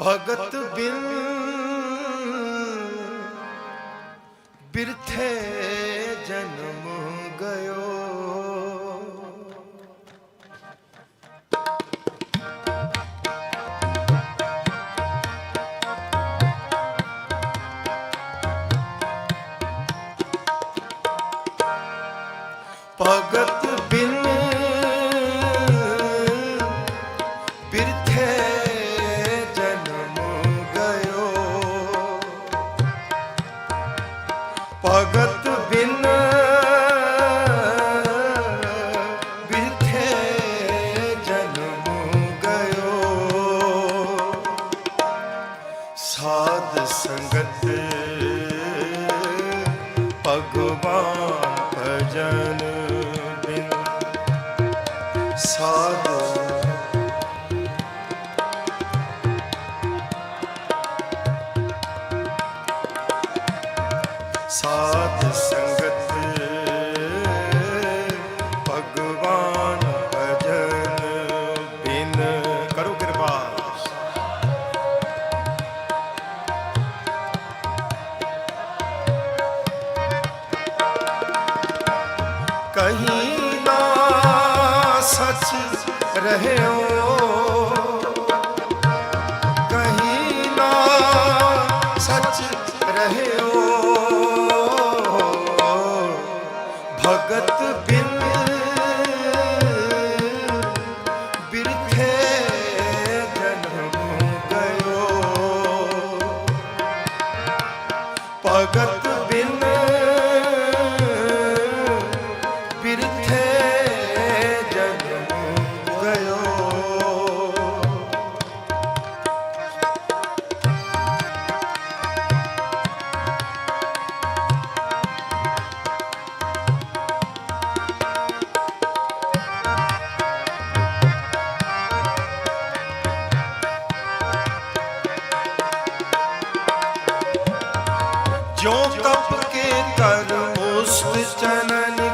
ਭਗਤ ਬਿਨ ਬਿਰਥੇ ਜਨਮ ਗਇਓ। ਭਗਤ ਬਿਨ ਸਾਧ ਸੰਗਤ na na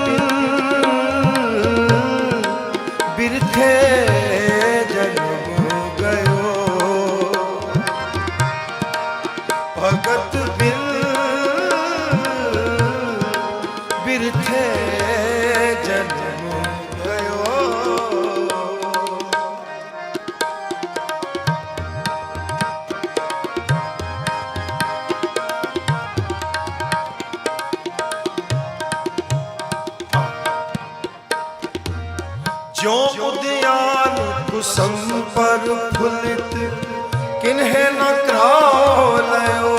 ज्यो उदयान कुसम पर फुलित किन्हे न क्राओ लयो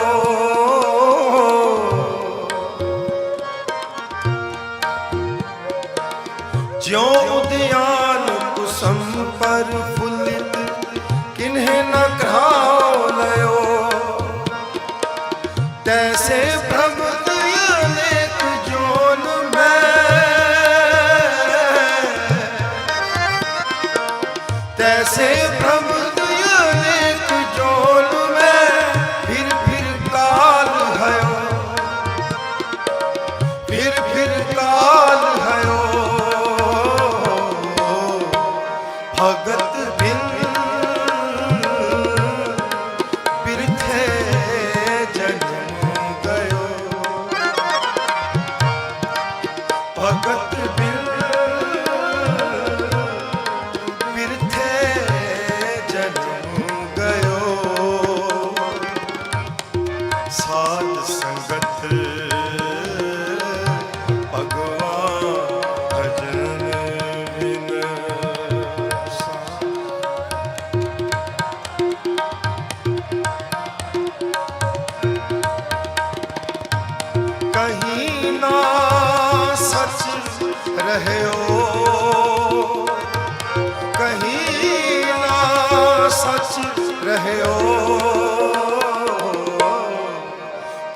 ज्यो उदयान कुसम पर फुलित किन्हे न क्राओ लयो तैसे भ्रम ਜਗਤ ਬਿਨ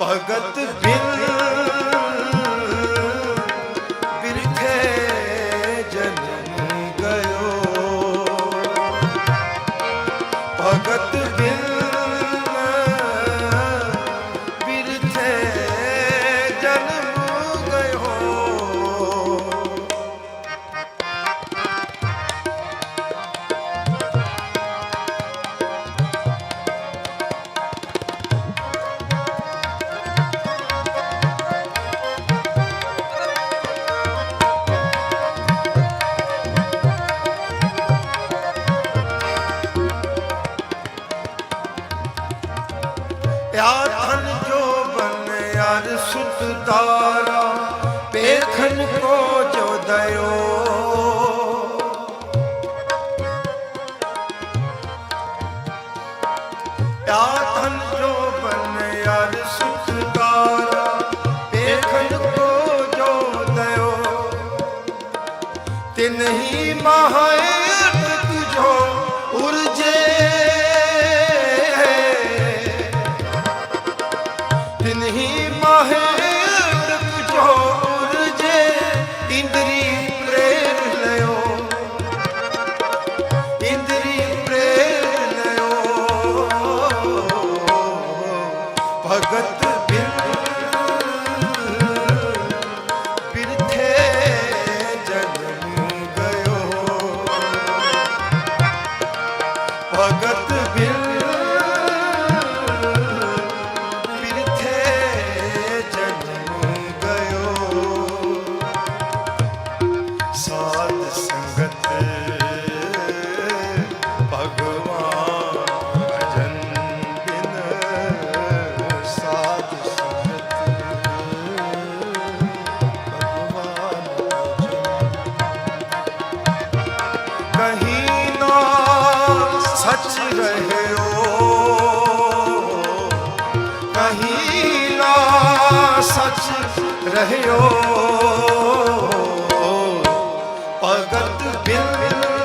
ਭਗਤ ਬਿਨ ਅਰ ਸੁਤ ਤਾਰਾ ਪੇਖਨ ਕੋ ਜੋ ਦਇਓ। ਆਥਨ ਜੋ ਤਾਰਾ ਜੋ ਦਇਓ। ਤਿਨਹੀ ਮਹਾ ਰਹਿਓ। ਭਗਤ ਬਿਨ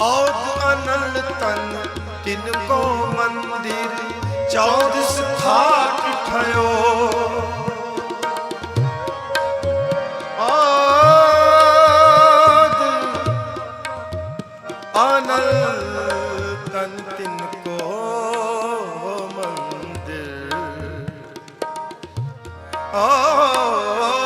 ਔਤ ਅਨਲ ਤਨ ਤਿਨ ਕੋ ਮੰਦਿਰ ਚੌਦਸ ਖਾਟ ਠਇਓ Oh, oh, oh.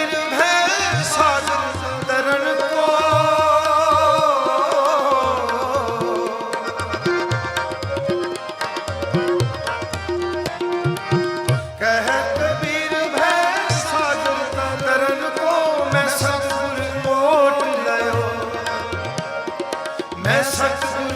ਮੈਂ ਸਤਿਗੁਰੂ